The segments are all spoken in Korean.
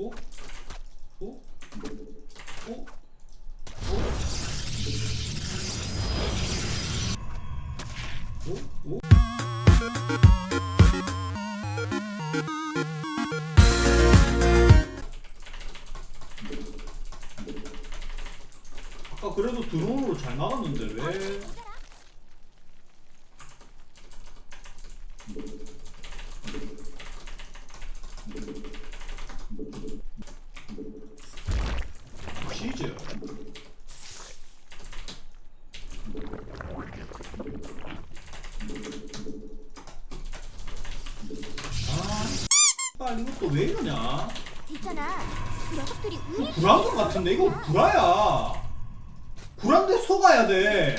오? 오? 오? 오? 오? 아까 그래도 드론으로 잘 막았는데 왜? 치즈. 아, 빨리 이것도 왜 이러냐? 있잖아. 녀석들이 이거 우리 불안 것 같은데 이거 불화야. 불안데 속아야 돼.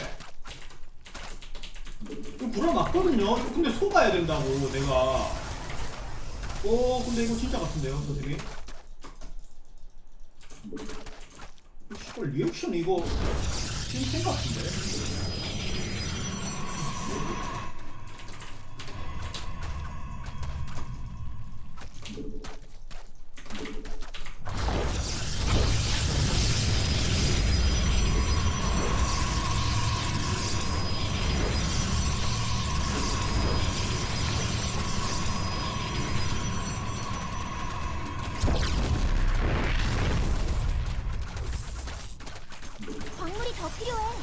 이거 불화 맞거든요. 이거 근데 속아야 된다고 내가. 오 근데 이거 진짜 같은데요 선생님? 이거 리액션 이거 찐텐 같은데? 필요해.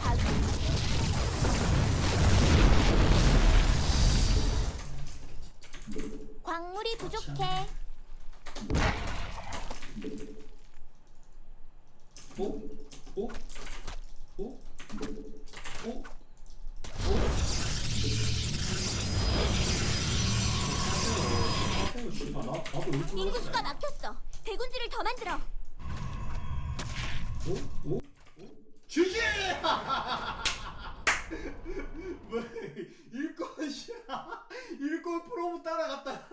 다 광물이 부족해. 오? 오? 오? 오? 오? 씨발 나 나도 일찍 인구수가 막혔어. 대군주를 더 만들어. 오? 오? 주지! 왜 일꾼 씨 일꾼 프로모 따라갔다